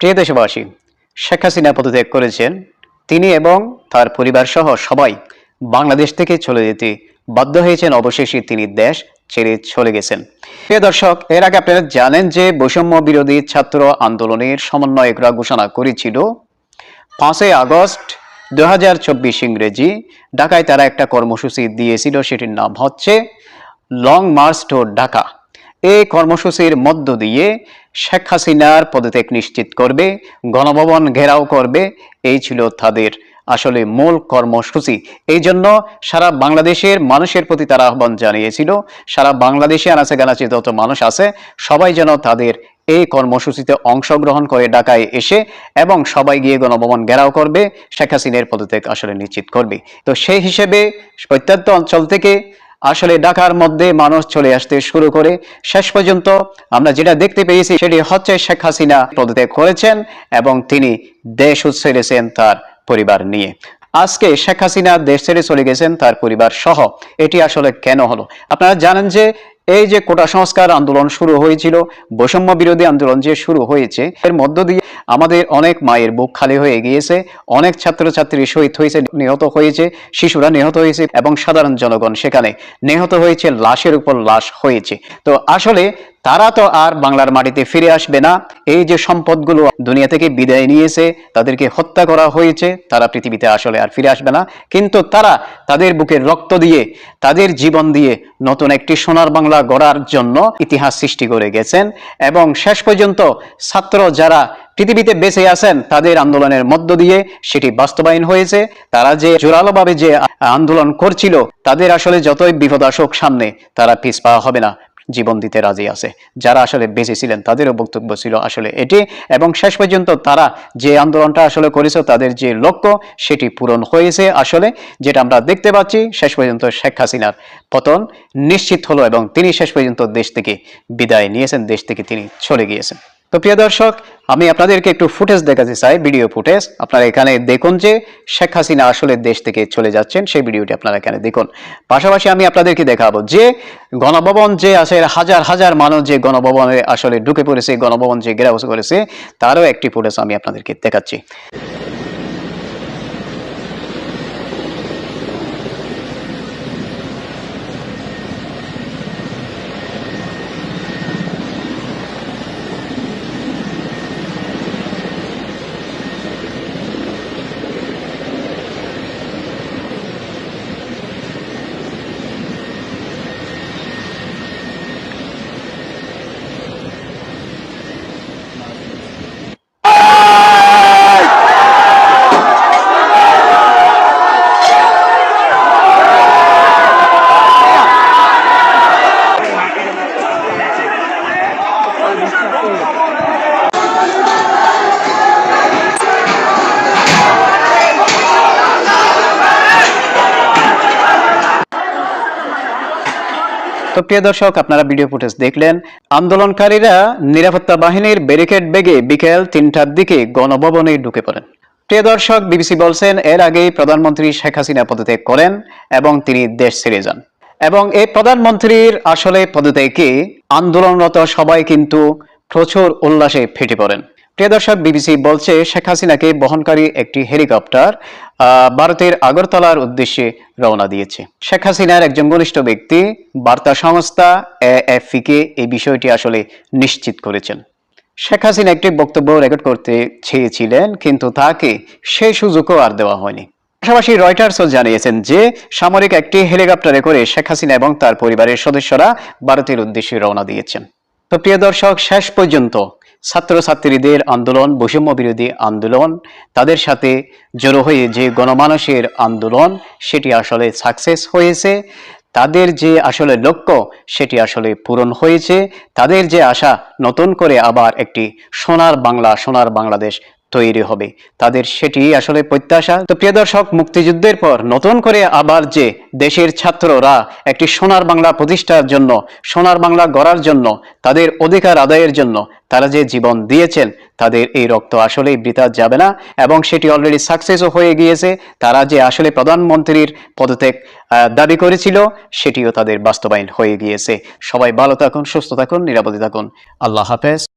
প্রিয় দেশবাসী, শেখ হাসিনা পদত্যাগ করেছেন। তিনি এবং তার পরিবার সহ সবাই বাংলাদেশ থেকে চলে যেতে বাধ্য হয়েছেন। অবশেষে তিনি দেশ ছেড়ে চলে গেছেন। প্রিয় দর্শক, এর আগে আপনারা জানেন যে বৈষম্য বিরোধী ছাত্র আন্দোলনের সমন্বয়করা ঘোষণা করেছিল, পাঁচই আগস্ট দু হাজার চব্বিশ ইংরেজি ঢাকায় তারা একটা কর্মসূচি দিয়েছিল। সেটির নাম হচ্ছে লং মার্চ টু ঢাকা। এই কর্মসূচির মধ্য দিয়ে শেখ হাসিনার পদত্যাগ নিশ্চিত করবে, গণভবন ঘেরাও করবে, এই ছিল তাদের আসলে মূল কর্মসূচি। এই জন্য সারা বাংলাদেশের মানুষের প্রতি তারা আহ্বান জানিয়েছিল, সারা বাংলাদেশে আনাচে গানাচে যত মানুষ আছে, সবাই যেন তাদের এই কর্মসূচিতে অংশগ্রহণ করে ঢাকায় এসে এবং সবাই গিয়ে গণভবন ঘেরাও করবে, শেখ হাসিনের পদত্যাগ আসলে নিশ্চিত করবে। তো সেই হিসেবে প্রত্যন্ত অঞ্চল থেকে আসলে ঢাকার মধ্যে মানুষ চলে আসতে শুরু করে। শেষ পর্যন্ত আমরা যেটা দেখতে পেয়েছি, সেটি হচ্ছে শেখ হাসিনা পদত্যাগ করেছেন এবং তিনি দেশ ছেড়েছেন তার পরিবার নিয়ে। আজকে শেখ হাসিনা দেশ ছেড়ে চলে গেছেন তার পরিবার সহ এটি আসলে কেন হলো? আপনারা জানেন যে এই যে কোটা সংস্কার আন্দোলন শুরু হয়েছিল, বৈষম্য বিরোধী আন্দোলন যে শুরু হয়েছে, এর মধ্য দিয়ে আমাদের অনেক মায়ের বুক খালি হয়ে গিয়েছে, অনেক ছাত্রছাত্রী শহীদ হয়েছে, নিহত হয়েছে, শিশুরা নিহত হয়েছে এবং সাধারণ জনগণ সেখানে নিহত হয়েছে, লাশের উপর লাশ হয়েছে। তো আসলে তারা তো আর বাংলার মাটিতে ফিরে আসবে না। এই যে সম্পদগুলো দুনিয়া থেকে বিদায় নিয়েছে, তাদেরকে হত্যা করা হয়েছে, তারা পৃথিবীতে আসলে আর ফিরে আসবে না। কিন্তু তারা তাদের বুকের রক্ত দিয়ে, তাদের জীবন দিয়ে নতুন একটি সোনার বাংলা গড়ার জন্য ইতিহাস সৃষ্টি করে গেছেন। এবং শেষ পর্যন্ত ছাত্র যারা পৃথিবীতে বেঁচে আছেন, তাদের আন্দোলনের মধ্য দিয়ে সেটি বাস্তবায়ন হয়েছে। তারা যে জোরালোভাবে যে আন্দোলন করছিল, তাদের আসলে যতই বিপদ আসুক সামনে, তারা পিছ পাওয়া হবে না। জীবন দিতে রাজি আছে। যারা আসলে বেঁচে ছিলেন, তাদেরও বক্তব্য ছিল আসলে এটি। এবং শেষ পর্যন্ত তারা যে আন্দোলনটা আসলে করেছে, তাদের যে লক্ষ্য, সেটি পূরণ হয়েছে আসলে। যেটা আমরা দেখতে পাচ্ছি, শেষ পর্যন্ত শেখ হাসিনার পতন নিশ্চিত হলো এবং তিনি শেষ পর্যন্ত দেশ থেকে বিদায় নিয়েছেন, দেশ থেকে তিনি চলে গিয়েছেন। তো প্রিয় দর্শক, আমি আপনাদেরকে একটু ফুটেজ দেখাতে চাই, ভিডিও ফুটেজ। আপনারা এখানে দেখুন যে শেখ হাসিনা আসলে দেশ থেকে চলে যাচ্ছেন, সেই ভিডিওটি আপনারা এখানে দেখুন। পাশাপাশি আমি আপনাদেরকে দেখাবো যে গণভবন যে আছে, হাজার হাজার মানুষ যে গণভবনে আসলে ঢুকে পড়েছে, গণভবন যে ঘেরাও করেছে, তারও একটি ফুটেজ আমি আপনাদেরকে দেখাচ্ছি। তো প্রিয় দর্শক, আপনারা ভিডিও ফুটেজ দেখলেন। আন্দোলনকারীরা নিরাপত্তা বাহিনীর ব্যারিকেড বেগে বিকেল তিনটার দিকে গণভবনে ঢুকে পড়েন। প্রিয় দর্শক, বিবিসি বলছেন, এর আগেই প্রধানমন্ত্রী শেখ হাসিনা পদত্যাগ করেন এবং তিনি দেশ ছেড়ে যান। এবং এই প্রধানমন্ত্রীর আসলে পদত্যাগে আন্দোলনরত সবাই কিন্তু প্রচুর উল্লাসে ফেটে পড়েন। প্রিয় দর্শক, বিবিসি বলছে শেখ হাসিনাকে বহনকারী একটি হেলিকপ্টার ভারতের আগরতলার উদ্দেশ্যে রওনা দিয়েছে। শেখ হাসিনার একজন ঘনিষ্ঠ ব্যক্তি, বার্তা সংস্থা এই বিষয়টি আসলে নিশ্চিত করেছেন। শেখ হাসিনা একটি বক্তব্য রেকর্ড করতে চেয়েছিলেন, কিন্তু তাকে সেই সুযোগও আর দেওয়া হয়নি। পাশাপাশি রয়টার্সও জানিয়েছেন যে, সামরিক একটি হেলিকপ্টারে করে শেখ হাসিনা এবং তার পরিবারের সদস্যরা ভারতের উদ্দেশ্যে রওনা দিয়েছেন। তো প্রিয় দর্শক, শেষ পর্যন্ত ছাত্রছাত্রীদের আন্দোলন বৈষম্য বিরোধী আন্দোলন, তাদের সাথে জড়ো হয়ে যে গণমানুষের আন্দোলন, সেটি আসলে সাকসেস হয়েছে। তাদের যে আসলে লক্ষ্য, সেটি আসলে পূরণ হয়েছে। তাদের যে আশা, নতুন করে আবার একটি সোনার বাংলা, সোনার বাংলাদেশ তৈরি হবে। তাদের সেটি আসলে প্রত্যাশা। তো প্রিয় দর্শক, মুক্তিযুদ্ধের পর নতুন করে আবার যে দেশের ছাত্ররা একটি সোনার বাংলা প্রতিষ্ঠার জন্য, সোনার বাংলা গড়ার জন্য, তাদের অধিকার আদায়ের জন্য তারা যে জীবন দিয়েছেন, তাদের এই রক্ত আসলেই বৃথা যাবে না এবং সেটি অলরেডি সাকসেসও হয়ে গিয়েছে। তারা যে আসলে প্রধানমন্ত্রীর পদত্যাগ দাবি করেছিল, সেটিও তাদের বাস্তবায়ন হয়ে গিয়েছে। সবাই ভালো থাকুন, সুস্থ থাকুন, নিরাপদে থাকুন। আল্লাহ হাফেজ।